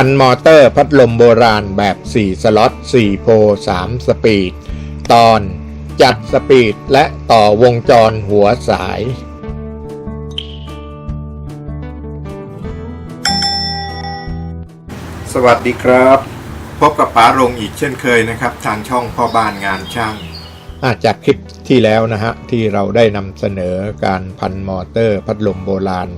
พันมอเตอร์พัดลมโบราณแบบ 4 สล็อต 4 โพ 3 สปีด ตอนจัดสปีดและต่อวงจรหัวสาย สวัสดีครับ พบกับป๋ารงอีกเช่นเคยนะครับ ทางช่องพ่อบ้านงานช่าง จากคลิปที่แล้วนะฮะที่เราได้นำเสนอการพันมอเตอร์พัดลมโบราณ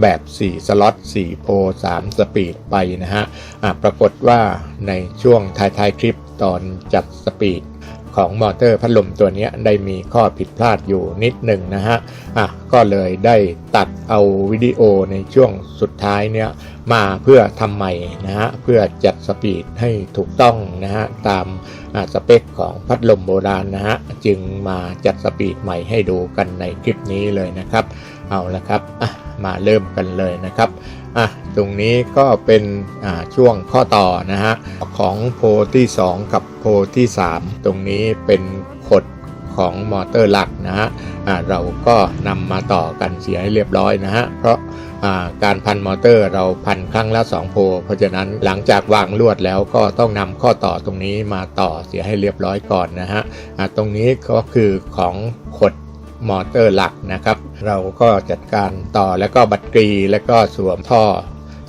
แบบ 4 สล็อต 4 โพ 3 สปีดไปนะฮะะปรากฏว่าในช่วงท้ายๆคลิปตอนจัดสปีด ของมอเตอร์พัดลมตัวนี้ได้มีข้อผิดพลาดอยู่นิดหนึ่งนะฮะอะก็เลยได้ตัดเอาวิดีโอในช่วงสุดท้ายเนี้ยมาเพื่อทำใหม่นะฮะเพื่อจัดสปีดให้ถูกต้องนะฮะตามอะสเปคของพัดลมโบราณนะฮะจึงมาจัดสปีดใหม่ให้ดูกันในคลิปนี้เลยนะครับ เอาละครับอะมาเริ่มกันเลยนะครับ อะตรงนี้ก็เป็นช่วงข้อต่อนะฮะของโพลที่ 2 กับโพลที่ 3 ตรงนี้เป็นขดของมอเตอร์หลักนะฮะอ่าเราก็นำมาต่อกันเสียให้เรียบร้อยนะฮะเพราะการพันมอเตอร์เราพันครั้งละ 2 โพ เพราะฉะนั้นหลังจากวางลวดแล้วก็ต้องนำข้อต่อตรงนี้มาต่อเสียให้เรียบร้อยก่อนนะฮะอ่าตรงนี้ก็คือของขด มอเตอร์หลักนะครับ เราก็จัดการต่อแล้วก็บัตรกรีแล้วก็สวมท่อ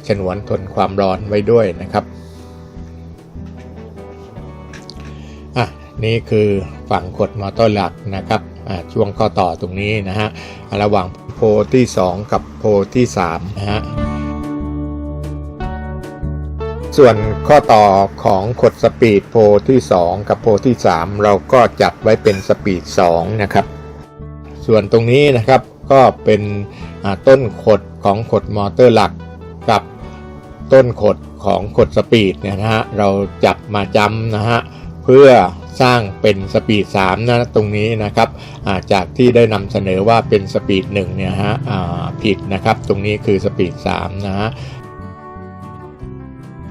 ฉนวนทนความร้อนไว้ด้วยนะครับอะนี่คือฝั่งกดมอเตอร์หลักนะครับอะช่วงข้อต่อตรงนี้นะฮะระหว่างโพที่ 2 กับโพที่3นะฮะส่วนข้อต่อของขดสปีดโพที่ 2 กับโพที่ 3 เราก็จัดไว้เป็นสปีด2นะครับ ส่วนตรงนี้นะครับก็เป็นต้นขดของขดมอเตอร์หลักกับต้นขดของขดสปีดเนี่ยนะฮะเราจับมาจำนะฮะเพื่อสร้างเป็นสปีด3นะตรงนี้นะครับาจากที่ได้นำเสนอว่าเป็นสปีด1เนี่ยฮะผิดนะครับตรงนี้คือสปีด3นะฮะ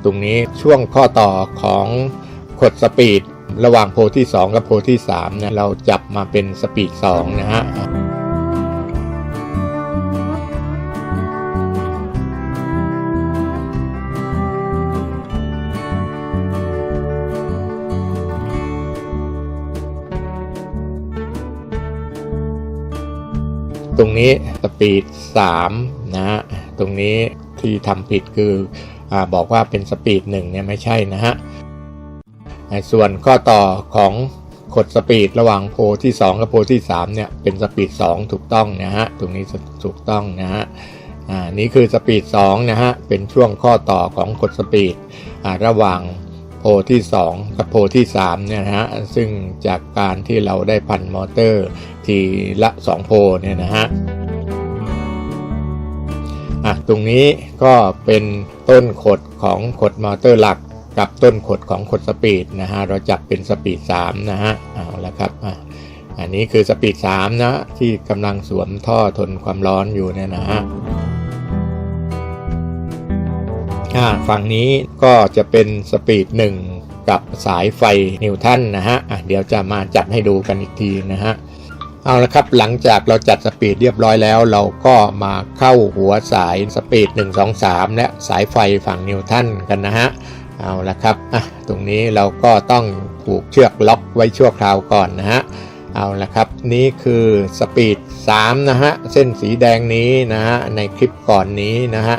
ตรงนี้ช่วงข้อต่อของขดสปีด ระหว่างโพที่ 2 กับโพที่3เนี่ยเราจับมาเป็นสปีด2นะฮะตรงนี้สปีด3นะฮะตรงนี้ที่ทำผิดคืออบอกว่าเป็นสปีด1เนี่ยไม่ใช่นะฮะ ส่วนข้อต่อของขดสปีดระหว่างโพที่ 2 กับโพที่3เนี่ยเป็นสปีด 2 ถูกต้องนะฮะตรงนี้ถูกต้องนะฮะอ่านี่คือสปีด2นะฮะเป็นช่วงข้อต่อของขดสปีดอ่าระหว่างโพที่ 2 กับโพที่3เนี่ยนะฮะซึ่งจากการที่เราได้พันมอเตอร์ทีละ 2 โพเนี่ยนะฮะอะตรงนี้ก็เป็นต้นขดของขดมอเตอร์หลัก กับต้นขดของขดสปีดนะฮะเราจับเป็นสปีด3นะฮะเอาละครับอันนี้คือสปีด3นะที่กำลังสวมท่อทนความร้อนอยู่เนี่ยนะฮะฝั่งนี้ก็จะเป็นสปีด1 กับสายไฟนิวตันนะฮะะเดี๋ยวจะมาจัดให้ดูกันอีกทีนะฮะเอาละครับหลังจากเราจัดสปีดเรียบร้อยแล้ว เราก็มาเข้าหัวสายสปีด1 2 3 และสายไฟฝั่งนิวตันกันนะฮะ เอาละครับอะตรงนี้เราก็ต้องผูกเชือกล็อกไว้ชั่วคราวก่อนนะฮะเอาละครับนี่คือสปีด3นะฮะเส้นสีแดงนี้นะฮะในคลิปก่อนนี้นะฮะ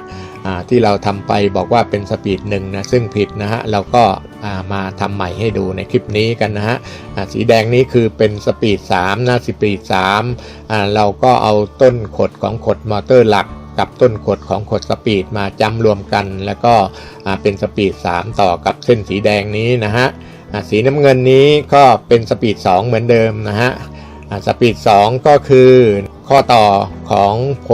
ที่เราทำไปบอกว่าเป็นสปีดหนึ่งนะซึ่งผิดนะฮะเราก็ามาทำใหม่ให้ดูในคลิปนี้กันนะฮะสีแดงนี้คือเป็นสปีด3นะสปีด3เราก็เอาต้นขดของขดมอเตอร์หลัก กับต้นขดของขดสปีดมาจำรวมกัน แล้วก็เป็นสปีด 3 ต่อกับเส้นสีแดงนี้นะฮะสีน้ำเงินนี้ก็เป็นสปีด 2 เหมือนเดิมนะฮะสปีด 2 ก็คือข้อต่อของโพ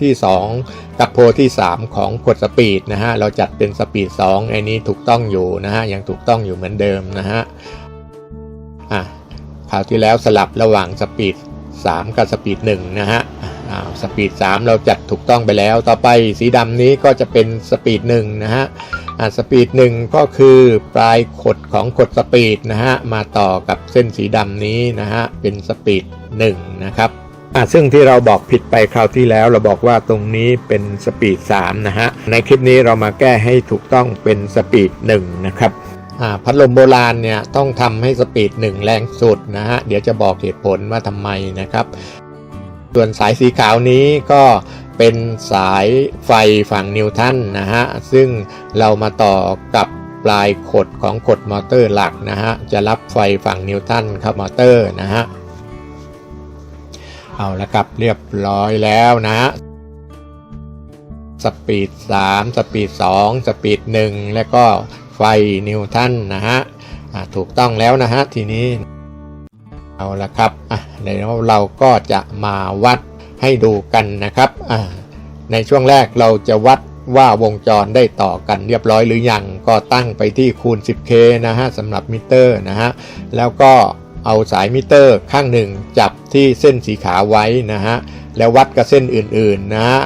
ที่ 2 กับโพที่ 3 ของขดสปีดนะฮะเราจัดเป็นสปีด2ไอ้นี้ถูกต้องอยู่นะฮะยังถูกต้องอยู่เหมือนเดิมนะฮะอะคราวที่แล้วสลับระหว่างสปีด3 กับสปีด1นะฮะ สปีด 3 เราจัดถูกต้องไปแล้ว ต่อไปสีดำนี้ก็จะเป็นสปีด1นะฮะอ่าสปีด1ก็คือปลายขดของขดสปีดนะฮะมาต่อกับเส้นสีดำนี้นะฮะเป็นสปีด1นะครับอะซึ่งที่เราบอกผิดไปคราวที่แล้วเราบอกว่าตรงนี้เป็นสปีด3นะฮะในคลิปนี้เรามาแก้ให้ถูกต้องเป็นสปีด1นะครับอ่าพัดลมโบราณเนี่ยต้องทำให้สปีด1แรงสุดนะฮะเดี๋ยวจะบอกเหตุผลว่าทำไมนะครับ ส่วนสายสีขาวนี้ก็เป็นสายไฟฝั่งนิวตันนะฮะ ซึ่งเรามาต่อกับปลายขดของขดมอเตอร์หลักนะฮะ จะรับไฟฝั่งนิวตันเข้ามอเตอร์นะฮะ เอาละครับเรียบร้อยแล้วนะฮะ สปีด 3 สปีด 2 สปีด 1 แล้วก็ไฟนิวตันนะฮะ ถูกต้องแล้วนะฮะทีนี้ เอาละครับอะเดี๋ยวเราก็จะมาวัดให้ดูกันนะครับอ่าในช่วงแรกเราจะวัดว่าวงจรได้ต่อกันเรียบร้อยหรือยังก็ตั้งไปที่คูณ 10K นะฮะสำหรับมิเตอร์นะฮะแล้วก็เอาสายมิเตอร์ข้างหนึ่งจับที่เส้นสีขาวไว้นะฮะแล้ววัดกับเส้นอื่นๆนะฮะ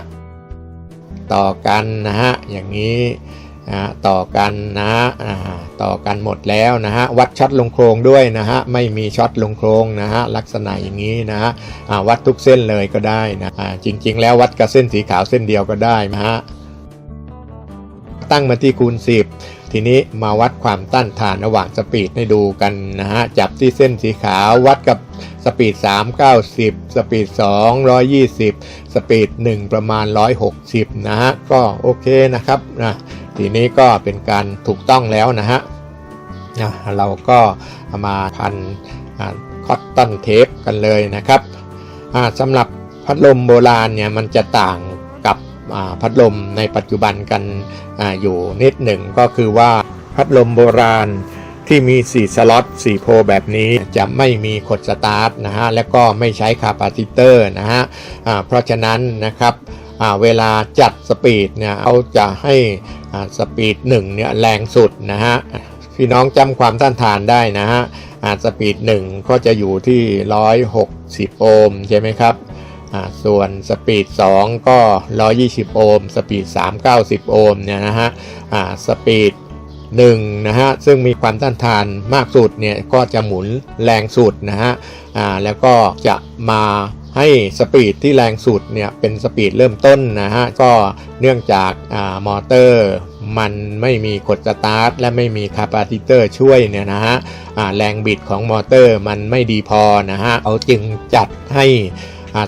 ต่อกันนะฮะอย่างนี้ นะต่อกันนะฮะต่อกันหมดแล้วนะฮะวัดช็อตลงโครงด้วยนะฮะไม่มีช็อตลงโครงนะฮะลักษณะอย่างนี้นะฮะวัดทุกเส้นเลยก็ได้นะอ่าจริง ๆ แล้ววัดกับเส้นสีขาวเส้นเดียวก็ได้นะฮะตั้งมาที่คูณ 10 ทีนี้มาวัดความต้านทานระหว่างสปีดให้ดูกันนะฮะจับที่เส้นสีขาววัดกับสปีด 3 90 สปีด 2 120 สปีด 1 ประมาณ 160 นะฮะก็โอเคนะครับนะ ทีนี้ก็เป็นการถูกต้องแล้วนะฮะเราก็มาพันคอตตอนเทปกันเลยนะครับสำหรับพัดลมโบราณเนี่ยมันจะต่างกับพัดลมในปัจจุบันกันออยู่นิดหนึ่งก็คือว่าพัดลมโบราณที่มี 4 สล็อต 4 โพลแบบนี้จะไม่มีขดสตาร์ทนะฮะแล้วก็ไม่ใช้คาปาซิเตอร์นะฮะเพราะฉะนั้นนะครับเวลาจัดสปีดเนี่ยเขาจะให้ สปีด1เนี่ยแรงสุดนะฮะพี่น้องจำความต้านทานได้นะฮะอ่าสปีด1ก็จะอยู่ที่ 160 โอห์มใช่ไหมครับอ่าส่วนสปีด2ก็ 120 โอห์ม สปีด 3 90 โอห์มเนี่ยนะฮะอ่าสปีด1นะฮะซึ่งมีความต้านทานมากสุดเนี่ยก็จะหมุนแรงสุดนะฮะอ่าแล้วก็จะมา ให้สปีดที่แรงสุดเนี่ยเป็นสปีดเริ่มต้นนะฮะ ก็เนื่องจากอ่ามอเตอร์มันไม่มีกดสตาร์ทและไม่มีคาปาซิเตอร์ช่วยเนี่ยนะฮะอ่าแรงบิดของมอเตอร์มันไม่ดีพอนะฮะเขาจึงจัดให้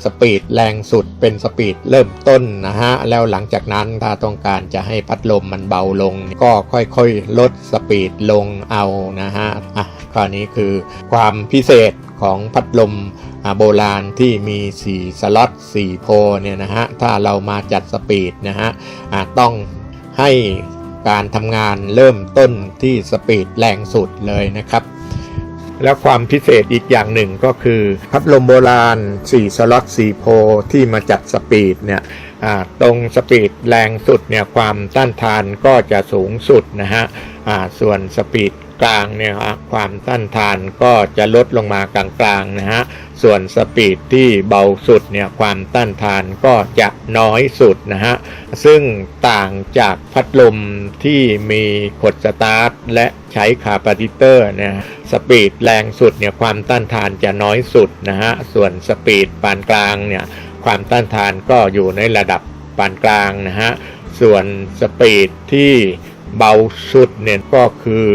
สปีดแรงสุดเป็นสปีดเริ่มต้นนะฮะ แล้วหลังจากนั้นถ้าต้องการจะให้พัดลมมันเบาลง ก็ค่อยๆ ลดสปีดลงเอานะฮะอะข้อนี้คือความพิเศษของพัดลม โบราณที่มี 4 สล็อต 4 โพเนี่ยนะฮะ ถ้าเรามาจัดสปีดนะฮะต้องให้การทำงานเริ่มต้นที่สปีดแรงสุดเลยนะครับ แล้วความพิเศษอีกอย่างหนึ่งก็คือพัดลมโบราณ 4 สล็อต 4 โพที่มาจัดสปีดเนี่ยตรงสปีดแรงสุดเนี่ยความต้านทานก็จะสูงสุดนะฮะส่วนสปีด กลางเนี่ยฮะความต้านทานก็จะลดลงมากลางๆนะฮะส่วนสปีดที่เบาสุดเนี่ยความต้านทานก็จะน้อยสุดนะฮะซึ่งต่างจากพัดลมที่มีกดสตาร์ทและใช้คาปาซิเตอร์เนี่ยสปีดแรงสุดเนี่ยความต้านทานจะน้อยสุดนะฮะส่วนสปีดปานกลางเนี่ยความต้านทานก็อยู่ในระดับปานกลางนะฮะส่วนสปีดที่เบาสุดเนี่ยก็คือ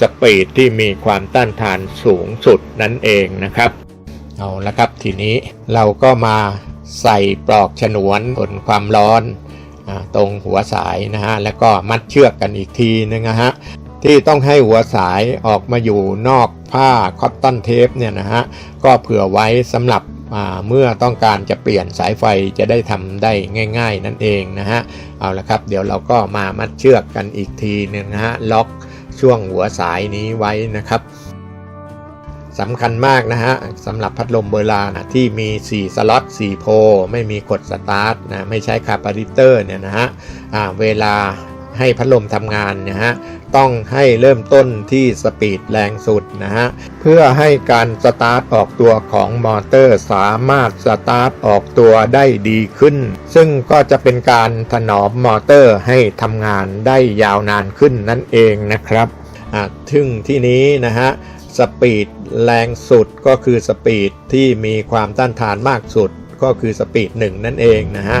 สปีดที่มีความต้านทานสูงสุดนั่นเองนะครับ เอาละครับทีนี้เราก็มาใส่ปลอกฉนวนทนความร้อนอตรงหัวสายนะฮะแล้วก็มัดเชือกกันอีกทีนึงนะฮะที่ต้องให้หัวสายออกมาอยู่นอกผ้าคอตตอนเทปเนี่ยนะฮะก็เผื่อไว้สำหรับเมื่อต้องการจะเปลี่ยนสายไฟจะได้ทำได้ง่าย ๆ นั่นเองนะฮะเอาละครับ เดี๋ยวเราก็มามัดเชือกกันอีกทีนึงนะฮะล็อก ช่วงหัวสายนี้ไว้นะครับสำคัญมากนะฮะสำหรับพัดลมโบราณนะที่มี 4 สล็อต 4 โพ ไม่มีกดสตาร์ทนะไม่ใช้คาปาริเตอร์เนี่ยนะฮะเวลาให้พัดลมทำงานนะฮะ ต้องให้เริ่มต้นที่สปีดแรงสุดนะฮะ เพื่อให้การสตาร์ทออกตัวของมอเตอร์สามารถสตาร์ทออกตัวได้ดีขึ้น ซึ่งก็จะเป็นการถนอมมอเตอร์ให้ทำงานได้ยาวนานขึ้นนั่นเองนะครับอ่าถึงที่นี้นะฮะสปีดแรงสุดก็คือสปีดที่มีความต้านทานมากสุดก็คือสปีดหนึ่งนั่นเองนะฮะ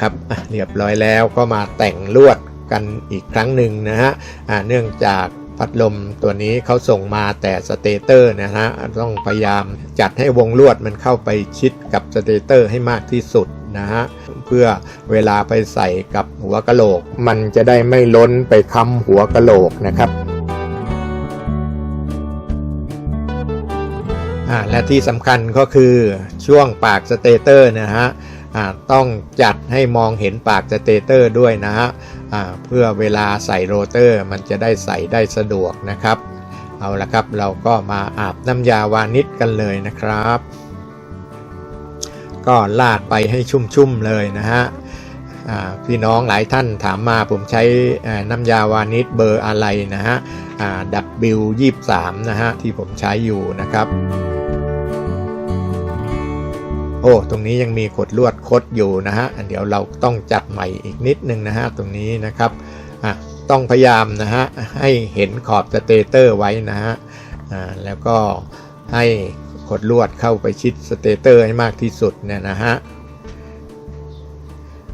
เอาละครับเรียบร้อยแล้วก็มาแต่งลวดกันอีกครั้งหนึ่งนะฮะเนื่องจากพัดลมตัวนี้เขาส่งมาแต่สเตเตอร์นะฮะต้องพยายามจัดให้วงลวดมันเข้าไปชิดกับสเตเตอร์ให้มากที่สุดนะฮะเพื่อเวลาไปใส่กับหัวกะโหลก มันจะได้ไม่ล้นไปค้ำหัวกะโหลกนะครับและที่สำคัญก็คือช่วงปากสเตเตอร์นะฮะ ต้องจัดให้มองเห็นปากสเตเตอร์ด้วยนะฮะเพื่อเวลาใส่โรเตอร์มันจะได้ใส่ได้สะดวกนะครับ เอาละครับเราก็มาอาบน้ำยาวานิชกันเลยนะครับ ก็ลาดไปให้ชุ่มๆเลยนะฮะพี่น้องหลายท่านถามมาผมใช้น้ำยาวานิชเบอร์อะไรนะฮะอ่า W23 นะฮะที่ผมใช้อยู่นะครับ โอ้ ตรงนี้ยังมีขดลวดคดอยู่นะฮะอันเดี๋ยวเราต้องจับใหม่อีกนิดนึงนะฮะตรงนี้นะครับอะต้องพยายามนะฮะให้เห็นขอบสเตเตอร์ไว้นะฮะอ่าแล้วก็ให้ขดลวดเข้าไปชิดสเตเตอร์ให้มากที่สุดเนี่ยนะฮะ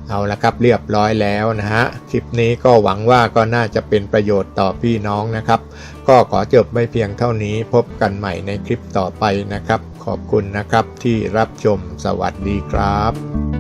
เอาละครับเรียบร้อยแล้วนะฮะคลิปนี้ก็หวังว่าก็น่าจะเป็นประโยชน์ต่อพี่น้องนะครับ ก็ขอจบไม่เพียงเท่านี้พบกันใหม่ในคลิปต่อไปนะครับ ขอบคุณนะครับที่รับชมสวัสดีครับ